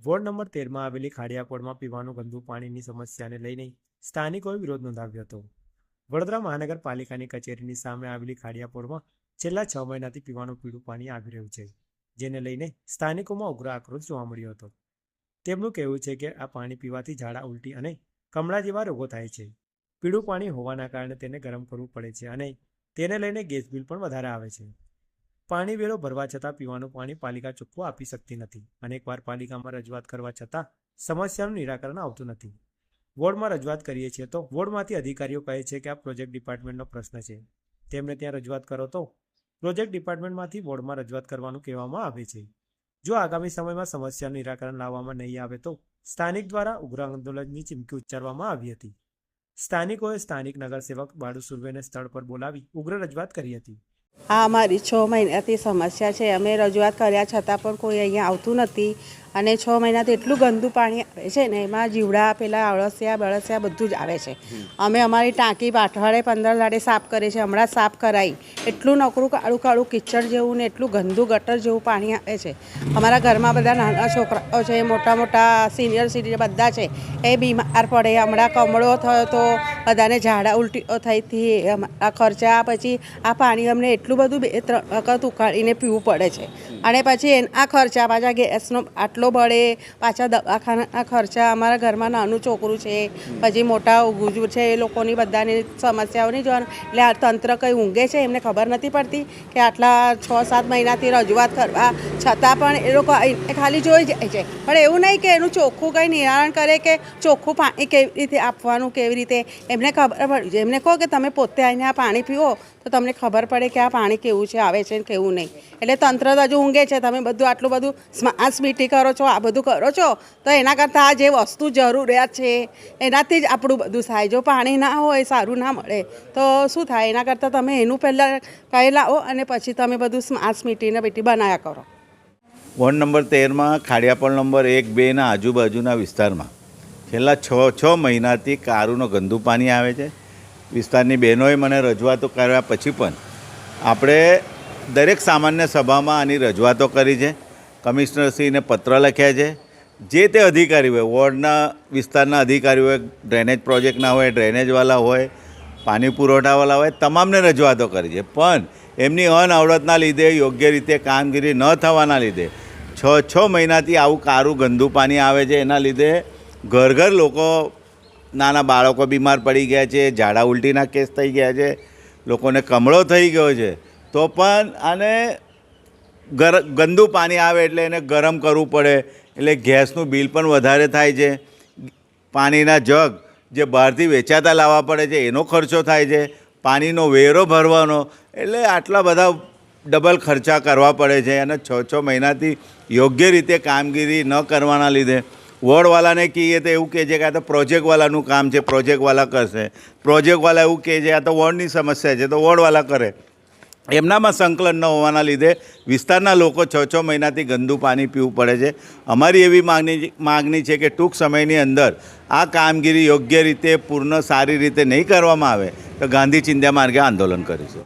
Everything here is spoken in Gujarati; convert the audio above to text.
વોર્ડ નંબર તેરમાં આવેલી ખાડિયાપોળમાં પીવાનું, ગંદુ પાણીની સમસ્યાને લઈને સ્થાનિકોએ વિરોધ નોંધાવ્યો હતો. વડોદરા મહાનગરપાલિકાની કચેરીની સામે આવેલી ખાડિયાપોળમાં છેલ્લા છ મહિનાથી પીવાનું પીળું પાણી આવી રહ્યું છે, જેને લઈને સ્થાનિકોમાં ઉગ્ર આક્રોશ જોવા મળ્યો હતો. તેમનું કહેવું છે કે આ પાણી પીવાથી ઝાડા ઉલટી અને કમળા જેવા રોગો થાય છે. પીળું પાણી હોવાના કારણે તેને ગરમ કરવું પડે છે અને તેને લઈને ગેસ બિલ પણ વધારે આવે છે. પાણી વેરો ભરવા છતાં પીવાનું પાણી પાલિકા ચોખ્ખું આપી શકતી નથી. અનેકવાર પાલિકામાં રજૂઆત કરવા છતાં સમસ્યાનું નિરાકરણ આવતું નથી. વોર્ડમાં રજૂઆત કરીએ છીએ તો વોર્ડમાંથી અધિકારીઓ કહે છે કે આ પ્રોજેક્ટ ડિપાર્ટમેન્ટનો પ્રશ્ન છે. તેમને ત્યાં રજૂઆત કરો તો પ્રોજેક્ટ ડિપાર્ટમેન્ટમાંથી વોર્ડમાં રજૂઆત કરવાનું કહેવામાં આવે છે. જો આગામી સમયમાં સમસ્યાનું નિરાકરણ લાવવામાં નહીં આવે તો સ્થાનિક દ્વારા ઉગ્ર આંદોલનની ચીમકી ઉચ્ચારવામાં આવી હતી. સ્થાનિકોએ સ્થાનિક નગરસેવક બાળુ સુર્વેને સ્થળ પર બોલાવી ઉગ્ર રજૂઆત કરી હતી. આ અમારી છ મહિનાથી સમસ્યા છે. અમે રજૂઆત કર્યા છતાં પણ કોઈ અહીંયા આવતું નથી. અને છ મહિનાથી એટલું ગંદુ પાણી આવે છે ને એમાં જીવડા પેલા અળસિયા બળસિયા બધું જ આવે છે. અમે અમારી ટાંકી અઠવાડિયે પંદર દાડે સાફ કરીએ છીએ હમણાં સાફ કરાવી એટલું નકરું કાળું કાળું કિચડ જેવું ને એટલું ગંદુ ગટર જેવું પાણી આવે છે. અમારા ઘરમાં બધા નાના છોકરાઓ છે મોટા મોટા સિનિયર સિટીઝન બધા છે એ બીમાર પડે. હમણાં કમળો થયો તો બધાને ઝાડા ઉલટીઓ થઈ હતી. આ ખર્ચા પછી આ પાણી અમને એટલું બધું બે ત્રણ વખત ઉકાળીને પીવું પડે છે. અને પછી એના આ ખર્ચા પાછા ગેસનો આટલો બળે પાછા દવાખાના ખર્ચા અમારા ઘરમાં નાનું છોકરું છે, પછી મોટા ગુજુ છે, એ લોકોની બધાની સમસ્યાઓ નહીં જોવાનું એટલે આ તંત્ર કંઈ ઊંઘે છે એમને ખબર નથી પડતી કે આટલા છ સાત મહિનાથી રજૂઆત કરવા છતાં પણ એ લોકો ખાલી જોઈ જાય છે. પણ એવું નહીં કે એનું ચોખ્ખું કંઈ નિવારણ કરે કે ચોખ્ખું પાણી કેવી રીતે આપવાનું, કેવી રીતે? એમને ખબર પડી એમને કહો કે તમે પોતે આવીને આ પાણી પીવો, તો તમને ખબર પડે કે આ પાણી કેવું છે, આવે છે કેવું નહીં. એટલે તંત્ર તો હજુ ઊંઘે છે, તમે બધું આટલું બધું સ્માર્ટ મીટી કરો છો, આ બધું કરો છો, તો એના કરતાં આ જે વસ્તુ જરૂરિયાત છે, એનાથી જ આપણું બધું થાય. જો પાણી ના હોય, સારું ના મળે, તો શું થાય? એના કરતાં તમે એનું પહેલાં કહી લાવો અને પછી તમે બધું સ્માર્ટ મીટીને બેટી બનાવ્યા કરો. વોર્ડ નંબર તેરમાં, ખાડિયાપળ નંબર એક બેના આજુબાજુના વિસ્તારમાં. છેલ્લા છ છ મહિનાથી કારુનો ગંદુ પાણી આવે છે. વિસ્તારની બહેનોએ મને રજૂઆતો કર્યા પછી પણ, આપણે દરેક સામાન્ય સભામાં આની રજૂઆતો કરી છે. કમિશનરશ્રીને પત્ર લખ્યા છે. જે તે અધિકારી હોય, વોર્ડના વિસ્તારના અધિકારી હોય, ડ્રેનેજ પ્રોજેક્ટના હોય ડ્રેનેજવાળા હોય, પાણી પુરવઠાવાળા હોય, તમામને રજૂઆતો કરી છે. પણ એમની અનઆવડતના લીધે, યોગ્ય રીતે કામગીરી ન થવાના લીધે, છ છ મહિનાથી આવું કારું ગંદુ પાણી આવે છે. એના લીધે ઘર ઘર લોકો, નાના બાળકો બીમાર પડી ગયા છે, ઝાડા ઉલટીના કેસ થઈ ગયા છે, લોકોને કમળો થઈ ગયો છે. તો પણ આને ગર, ગંદુ પાણી આવે એટલે એને ગરમ કરવું પડે, એટલે ગેસનું બિલ પણ વધારે થાય છે. પાણીના જગ જે બહારથી વેચાતા લાવવા પડે છે, એનો ખર્ચો થાય છે. પાણીનો વેરો ભરવાનો, એટલે આટલા બધા ડબલ ખર્ચા કરવા પડે છે અને છ છ મહિનાથી યોગ્ય રીતે કામગીરી ન કરવાના લીધે. વોર્ડવાલાને કહીએ તો એવું કહે છે કે આ તો પ્રોજેક્ટવાલાનું કામ છે, પ્રોજેક્ટવાલા કરશે. પ્રોજેક્ટવાલા એવું કહે છે, આ તો વોર્ડની સમસ્યા છે, તો વોર્ડવાલા કરે. એમનામાં સંકલન ન હોવાના લીધે વિસ્તારના લોકો છ છ મહિનાથી ગંદુ પાણી પીવું પડે છે. અમારી એવી માગણી માગણી છે કે ટૂંક સમયની અંદર આ કામગીરી યોગ્ય રીતે, પૂર્ણ સારી રીતે નહીં કરવામાં આવે તો ગાંધી ચિંધ્યા માર્ગે આંદોલન કરીશું.